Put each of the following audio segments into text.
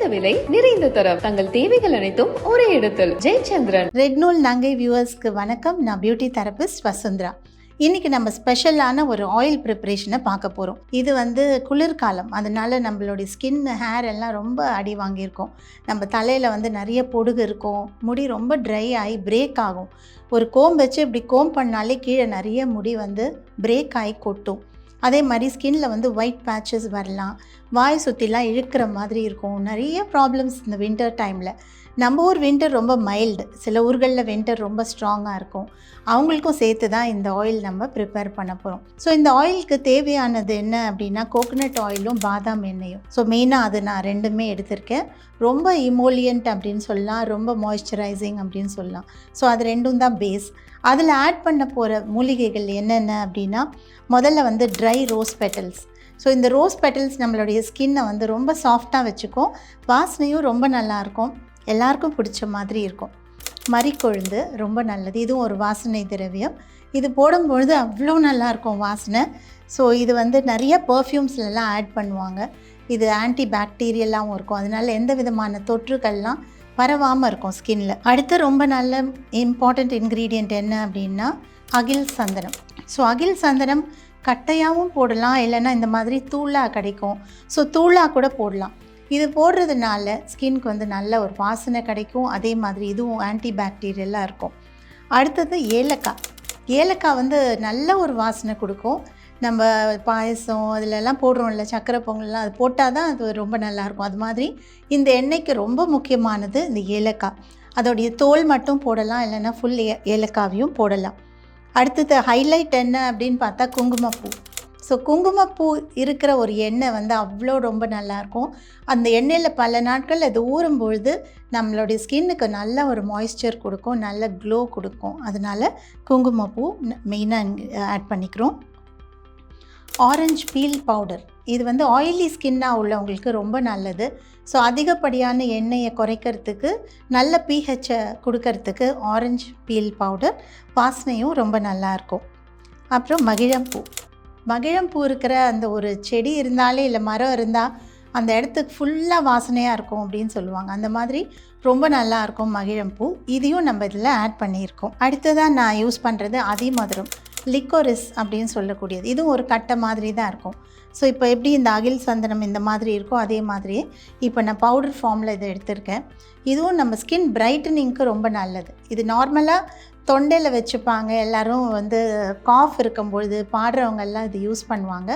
குறைந்த விலை நிறைந்த தரம். தங்கள் தேவைகள் அனைத்தும் ஒரே இடத்தில். ஜெயச்சந்திரன். ரெட்நூல் நங்கை வியூவர்ஸ்க்கு வணக்கம். நான் பியூட்டி தெரபிஸ்ட் வசுந்தரா. இன்னைக்கு நம்ம ஸ்பெஷலான ஒரு ஆயில் ப்ரிப்பரேஷனை பார்க்க போகிறோம் இது வந்து குளிர்காலம். அதனால நம்மளுடைய ஸ்கின் ஹேர் எல்லாம் ரொம்ப அடி வாங்கியிருக்கோம். நம்ம தலையில் வந்து நிறைய பொடுகு இருக்கும். முடி ரொம்ப ட்ரை ஆகி பிரேக் ஆகும். ஒரு கோம் வச்சு இப்படி கோம் பண்ணாலே கீழே நிறைய முடி வந்து பிரேக் ஆகி கொட்டும். அதே மாதிரி ஸ்கின்ல வந்து ஒயிட் பேச்சஸ் வரலாம். வாய் சுற்றிலாம் இழுக்கிற மாதிரி இருக்கும். நிறைய ப்ராப்ளம்ஸ் இந்த வின்டர் டைமில் நம்ம ஊர் வின்டர் ரொம்ப மைல்டு சில ஊர்களில் வின்டர் ரொம்ப ஸ்ட்ராங்காக இருக்கும். அவங்களுக்கும் சேர்த்து தான் இந்த ஆயில் நம்ம ப்ரிப்பேர் பண்ண போகிறோம் ஸோ இந்த ஆயிலுக்கு தேவையானது என்ன அப்படின்னா கோகோனட் ஆயிலும் பாதாம் எண்ணெயும். ஸோ மெயினாக அது நான் ரெண்டுமே எடுத்திருக்கேன். ரொம்ப இமோலியன்ட் அப்படின்னு சொல்லலாம். ரொம்ப மாய்ஸ்சரைசிங் அப்படின்னு சொல்லலாம். ஸோ அது ரெண்டும் தான் பேஸ் அதில் ஆட் பண்ண போகிற மூலிகைகள் என்னென்ன அப்படின்னா முதல்ல வந்து ட்ரை ரோஸ் பெட்டல்ஸ் ஸோ இந்த ரோஸ் பெட்டல்ஸ் நம்மளுடைய ஸ்கின்னை வந்து ரொம்ப சாஃப்டாக வச்சுக்கும். வாசனையும் ரொம்ப நல்லாயிருக்கும் எல்லாருக்கும் பிடிச்ச மாதிரி இருக்கும். மறிக்கொழுந்து ரொம்ப நல்லது. இதுவும் ஒரு வாசனை திரவியம். இது போடும்பொழுது அவ்வளோ நல்லாயிருக்கும் வாசனை. ஸோ இது வந்து நிறைய பர்ஃப்யூம்ஸ்லலாம் ஆட் பண்ணுவாங்க. இது ஆன்டி பாக்டீரியலாகவும் இருக்கும். அதனால எந்த விதமான தொற்றுகள்லாம் பரவாமல் இருக்கும் ஸ்கின்ல அடுத்து ரொம்ப நல்ல இம்பார்ட்டண்ட் இன்க்ரீடியண்ட் என்ன அப்படின்னா அகில் சந்தனம். ஸோ அகில் சந்தனம் கட்டையாகவும் போடலாம் இல்லைன்னா இந்த மாதிரி தூளாக கிடைக்கும். ஸோ தூளாக கூட போடலாம். இது போடுறதுனால ஸ்கின்க்கு வந்து நல்ல ஒரு வாசனை கிடைக்கும். அதே மாதிரி இதுவும் ஆன்டி பாக்டீரியலாக இருக்கும். அடுத்தது ஏலக்காய். ஏலக்காய் வந்து நல்ல ஒரு வாசனை கொடுக்கும். நம்ம பாயசம் அதிலெல்லாம் போடுறோம்ல சக்கரை பொங்கல்லாம் அது போட்டால் தான் அது ரொம்ப நல்லாயிருக்கும். அது மாதிரி இந்த எண்ணெய்க்கு ரொம்ப முக்கியமானது இந்த ஏலக்காய். அதோடைய தோல் மட்டும் போடலாம் இல்லைன்னா ஃபுல் ஏ ஏலக்காவையும் போடலாம். அடுத்தது ஹைலைட் என்ன அப்படின்னு பார்த்தா குங்குமப்பூ. ஸோ குங்குமப்பூ இருக்கிற ஒரு எண்ணெய் வந்து அவ்வளோ ரொம்ப நல்லாயிருக்கும். அந்த எண்ணெயில் பல நாட்கள் அது ஊறும் பொழுது நம்மளுடைய ஸ்கின்னுக்கு நல்ல ஒரு மாய்ஸ்சர் கொடுக்கும் நல்ல க்ளோ கொடுக்கும். அதனால் குங்குமப்பூ மெயினாக ஆட் பண்ணிக்கிறோம். ஆரஞ்சு பீல் பவுடர் இது வந்து ஆயிலி ஸ்கின்னாக உள்ளவங்களுக்கு ரொம்ப நல்லது. ஸோ அதிகப்படியான எண்ணெயை குறைக்கிறதுக்கு நல்ல பிஹெச்சை கொடுக்கறதுக்கு ஆரஞ்சு பீல் பவுடர் வாசனையும் ரொம்ப நல்லாயிருக்கும். அப்புறம் மகிழம்பூ. மகிழம்பூ இருக்கிற அந்த ஒரு செடி இருந்தாலே இல்லை மரம் இருந்தால் அந்த இடத்துக்கு ஃபுல்லாக வாசனையாக இருக்கும் அப்படின்னு சொல்லுவாங்க. அந்த மாதிரி ரொம்ப நல்லா இருக்கும் மகிழம்பூ. இதையும் நம்ம இதில் ஆட் பண்ணியிருக்கோம். அடுத்ததாக நான் யூஸ் பண்ணுறது அதிமதுரம். லிக்கோரிஸ் அப்படின்னு சொல்லக்கூடியது. இதுவும் ஒரு கட்டை மாதிரி தான் இருக்கும். ஸோ இப்போ எப்படி இந்த அகில் சந்தனம் இந்த மாதிரி இருக்கோ அதே மாதிரியே இப்போ நான் பவுடர் ஃபார்மில் இதை எடுத்திருக்கேன். இதுவும் நம்ம ஸ்கின் பிரைட்டனிங்க்கு ரொம்ப நல்லது. இது நார்மலாக தொண்டையில் வச்சுப்பாங்க. எல்லோரும் வந்து காஃப் இருக்கும்பொழுது பாடுறவங்கெல்லாம் இது யூஸ் பண்ணுவாங்க.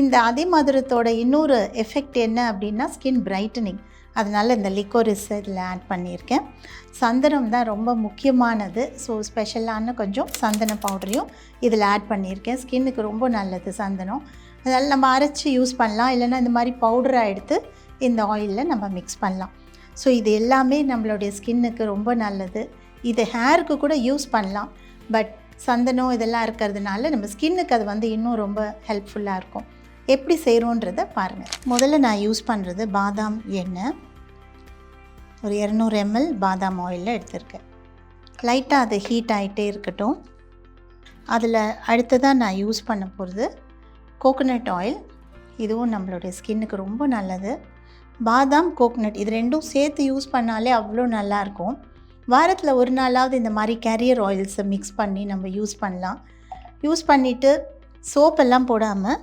இந்த அதே மாதிரத்தோட இன்னொரு எஃபெக்ட் என்ன அப்படின்னா ஸ்கின் பிரைட்டனிங். அதனால் இந்த லிக்கோரிஸ் இதில் ஆட் பண்ணியிருக்கேன். சந்தனம் தான் ரொம்ப முக்கியமானது. ஸோ ஸ்பெஷலான கொஞ்சம் சந்தன பவுடரையும் இதில் ஆட் பண்ணியிருக்கேன். ஸ்கின்னுக்கு ரொம்ப நல்லது சந்தனம். அதனால் நம்ம அரைச்சி யூஸ் பண்ணலாம். இல்லைன்னா இந்த மாதிரி பவுடராக எடுத்து இந்த ஆயிலில் நம்ம மிக்ஸ் பண்ணலாம். ஸோ இது எல்லாமே நம்மளுடைய ஸ்கின்னுக்கு ரொம்ப நல்லது. இது ஹேருக்கு கூட யூஸ் பண்ணலாம். பட் சந்தனம் இதெல்லாம் இருக்கிறதுனால நம்ம ஸ்கின்னுக்கு அது வந்து இன்னும் ரொம்ப ஹெல்ப்ஃபுல்லாக இருக்கும். எப்படி செய்கிறோன்றதை பாருங்கள் முதல்ல நான் யூஸ் பண்ணுறது பாதாம் எண்ணெய். ஒரு இரநூறு எம்எல் பாதாம் ஆயிலில் எடுத்திருக்கேன். லைட்டாக அது ஹீட் ஆகிட்டே இருக்கட்டும். அதில் அடுத்ததாக நான் யூஸ் பண்ண போகிறது கோகோனட் ஆயில் இதுவும் நம்மளுடைய ஸ்கின்னுக்கு ரொம்ப நல்லது. பாதாம் கோகோனட் இது ரெண்டும் சேர்த்து யூஸ் பண்ணாலே அவ்வளோ நல்லாயிருக்கும் வாரத்தில் ஒரு நாளாவது இந்த மாதிரி கேரியர் ஆயில்ஸை மிக்ஸ் பண்ணி நம்ம யூஸ் பண்ணலாம். யூஸ் பண்ணிவிட்டு சோப்பெல்லாம் போடாமல்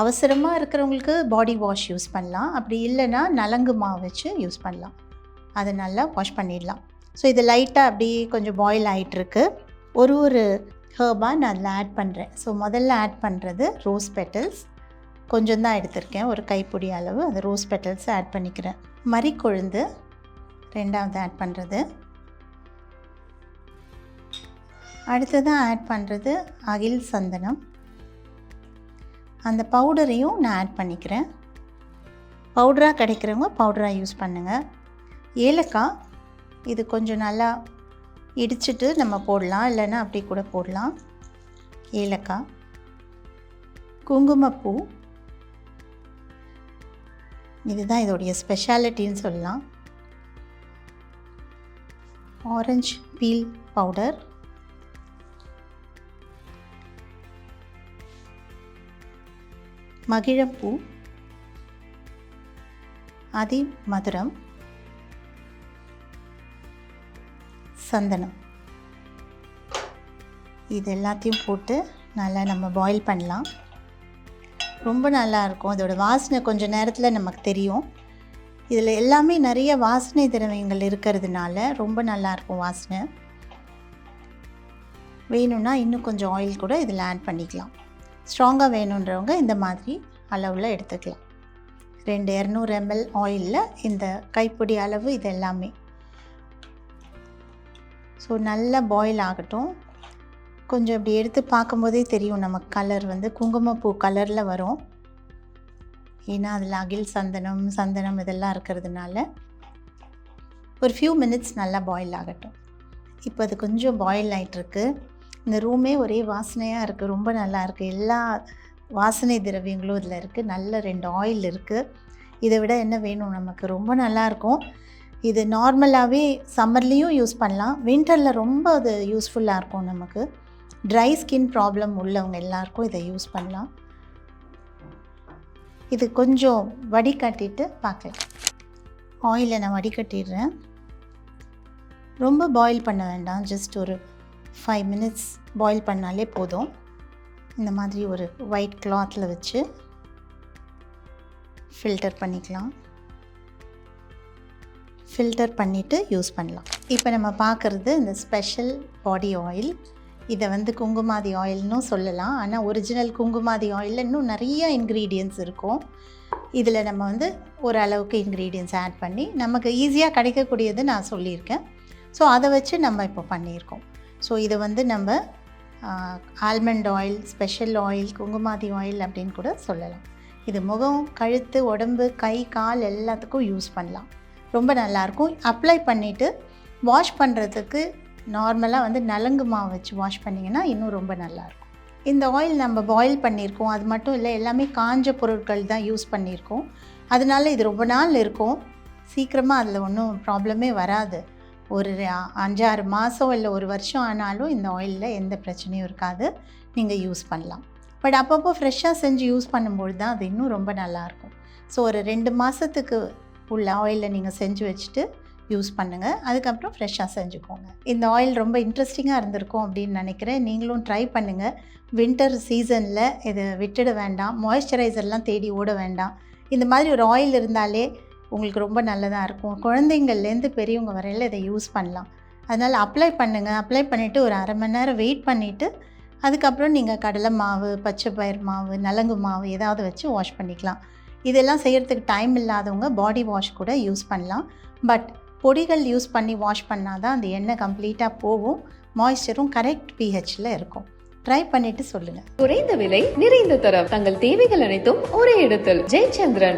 அவசரமாக இருக்கிறவங்களுக்கு பாடி வாஷ் யூஸ் பண்ணலாம். அப்படி இல்லைன்னா நலங்கு மாவு வச்சு யூஸ் பண்ணலாம். அதை நல்லா வாஷ் பண்ணிடலாம். ஸோ இது லைட்டாக அப்படி கொஞ்சம் பாயில் ஆகிட்டுருக்கு ஒரு ஒரு ஹேர்பாக நான் அதில் ஆட் பண்ணுறேன் ஸோ முதல்ல ஆட் பண்ணுறது ரோஸ் பெட்டல்ஸ் கொஞ்சம் தான் எடுத்திருக்கேன். ஒரு கைப்பிடி அளவு. அந்த ரோஸ் பெட்டல்ஸை ஆட் பண்ணிக்கிறேன். மறிக்கொழுந்து ரெண்டாவது ஆட் பண்ணுறது அடுத்ததாக ஆட் பண்ணுறது அகில் சந்தனம். அந்த பவுடரையும் நான் ஆட் பண்ணிக்கிறேன். பவுடராக கிடைக்கிறவங்க பவுடராக யூஸ் பண்ணுங்கள் ஏலக்காய் இது கொஞ்சம் நல்லா இடிச்சிட்டு நம்ம போடலாம். இல்லைன்னா அப்படி கூட போடலாம். ஏலக்காய் குங்குமப்பூ இதுதான் இதோடைய ஸ்பெஷாலிட்டின்னு சொல்லலாம். ஆரஞ்சு பீல் பவுடர் மகிழப்பூ அதி மதுரம் சந்தனம். இது எல்லாத்தையும் போட்டு நல்லா நம்ம பாயில் பண்ணலாம். ரொம்ப நல்லா இருக்கும். அதோட வாசனை கொஞ்சம் நேரத்தில் நமக்கு தெரியும். இதில் எல்லாமே நிறைய வாசனை திரவியங்கள் இருக்கிறதுனால ரொம்ப நல்லா இருக்கும் வாசனை. வேணும்னா இன்னும் கொஞ்சம் ஆயில் கூட இதில் ஆட் பண்ணிக்கலாம். ஸ்ட்ராங்காக வேணுன்றவங்க இந்த மாதிரி அளவில் எடுத்துக்கலாம். ரெண்டு இரநூறு எம்எல் ஆயிலில் இந்த கைப்பிடி அளவு இது எல்லாமே. ஸோ நல்லா பாயில் ஆகட்டும். கொஞ்சம் இப்படி எடுத்து பார்க்கும்போதே தெரியும் நமக்கு கலர் வந்து குங்குமப்பூ கலரில் வரும். ஏன்னா அதில் அகில் சந்தனம் சந்தனம் இதெல்லாம் இருக்கிறதுனால ஒரு ஃபியூ மினிட்ஸ் நல்லா பாயில் ஆகட்டும். இப்போ அது கொஞ்சம் பாயில் ஆகிட்டுருக்கு இந்த ரூமே ஒரே வாசனையாக இருக்குது ரொம்ப நல்லா இருக்குது எல்லா வாசனை திரவியங்களும் இதில் இருக்குது நல்ல ரெண்டு ஆயில் இருக்குது இதை விட என்ன வேணும் நமக்கு? ரொம்ப நல்லாயிருக்கும் இது நார்மலாகவே சம்மர்லேயும் யூஸ் பண்ணலாம். வின்டரில் ரொம்ப அது யூஸ்ஃபுல்லாக இருக்கும் நமக்கு. ட்ரை ஸ்கின் ப்ராப்ளம் உள்ளவங்க எல்லாருக்கும் இதை யூஸ் பண்ணலாம். இது கொஞ்சம் வடிகட்டிட்டு பார்க்கலாம். ஆயிலை நான் வடிகட்டிடுறேன். ரொம்ப பாயில் பண்ண வேண்டாம். ஜஸ்ட் ஒரு ஃபைவ் மினிட்ஸ் பாயில் பண்ணாலே போதும். இந்த மாதிரி ஒரு ஒயிட் கிளாத்தில் வச்சு ஃபில்டர் பண்ணிக்கலாம். ஃபில்டர் பண்ணிவிட்டு யூஸ் பண்ணலாம். இப்போ நம்ம பார்க்குறது இந்த ஸ்பெஷல் பாடி ஆயில் இதை வந்து குங்குமாதி ஆயில்னு சொல்லலாம். ஆனால் ஒரிஜினல் குங்குமாதி ஆயிலில் இன்னும் நிறைய இன்க்ரீடியன்ஸ் இருக்கும். இதில் நம்ம வந்து ஓரளவுக்கு இன்க்ரீடியன்ஸ் ஆட் பண்ணி நமக்கு ஈஸியாக கிடைக்கக்கூடியது நான் சொல்லியிருக்கேன். ஸோ அதை வச்சு நம்ம இப்போ பண்ணியிருக்கோம். ஸோ இதை வந்து நம்ம almond oil special oil kumkumadi oil அப்படின்னு கூட சொல்லலாம். இது முகம் கழுத்து உடம்பு கை கால் எல்லாத்துக்கும் யூஸ் பண்ணலாம். ரொம்ப நல்லாயிருக்கும். அப்ளை பண்ணிவிட்டு வாஷ் பண்ணுறதுக்கு நார்மலாக வந்து நலங்கு மாவு வச்சு வாஷ் பண்ணிங்கன்னா இன்னும் ரொம்ப நல்லாயிருக்கும். இந்த ஆயில் நம்ம பாயில் பண்ணியிருக்கோம். அது மட்டும் இல்லை எல்லாமே காஞ்ச பொருட்கள் தான் யூஸ் பண்ணியிருக்கோம். அதனால இது ரொம்ப நாள் இருக்கும். சீக்கிரமாக அதில் ஒன்றும் ப்ராப்ளமே வராது. ஒரு அஞ்சாறு மாதம் இல்லை ஒரு வருஷம் ஆனாலும் இந்த ஆயிலில் எந்த பிரச்சனையும் இருக்காது. நீங்கள் யூஸ் பண்ணலாம். பட் அப்பப்போ ஃப்ரெஷ்ஷாக செஞ்சு யூஸ் பண்ணும்பொழுது தான் அது இன்னும் ரொம்ப நல்லாயிருக்கும் ஸோ ஒரு ரெண்டு மாதத்துக்கு உள்ள ஆயிலில் நீங்கள் செஞ்சு வச்சுட்டு யூஸ் பண்ணுங்கள் அதுக்கப்புறம் ஃப்ரெஷ்ஷாக செஞ்சுக்கோங்க. இந்த ஆயில் ரொம்ப இன்ட்ரெஸ்டிங்காக இருந்திருக்கும் அப்படின்னு நினைக்கிறேன். நீங்களும் ட்ரை பண்ணுங்கள் வின்டர் சீசனில் இதை விட்டுட வேண்டாம். மாய்ஸ்சரைசர்லாம் தேடி ஓட வேண்டாம். இந்த மாதிரி ஒரு ஆயில் இருந்தாலே உங்களுக்கு ரொம்ப நல்லதாக இருக்கும். குழந்தைங்கள்லேருந்து பெரியவங்க வரையில் இதை யூஸ் பண்ணலாம். அதனால் அப்ளை பண்ணுங்கள் அப்ளை பண்ணிவிட்டு ஒரு அரை மணி நேரம் வெயிட் பண்ணிவிட்டு அதுக்கப்புறம் நீங்கள் கடலை மாவு பச்சை பயிர் மாவு நலங்கு மாவு ஏதாவது வச்சு வாஷ் பண்ணிக்கலாம். இதெல்லாம் செய்கிறதுக்கு டைம் இல்லாதவங்க பாடி வாஷ் கூட யூஸ் பண்ணலாம். பட் பொடிகள் யூஸ் பண்ணி வாஷ் பண்ணால் தான் அந்த எண்ணெய் கம்ப்ளீட்டாக போகும். மாய்ஸ்சரும் கரெக்ட் பிஹெச்சில் இருக்கும். ட்ரை பண்ணிவிட்டு சொல்லுங்கள் குறைந்த விலை நிறைந்த தரம். தங்கள் தேவைகள் அனைத்தும் ஒரே இடத்தில். ஜெயச்சந்திரன்.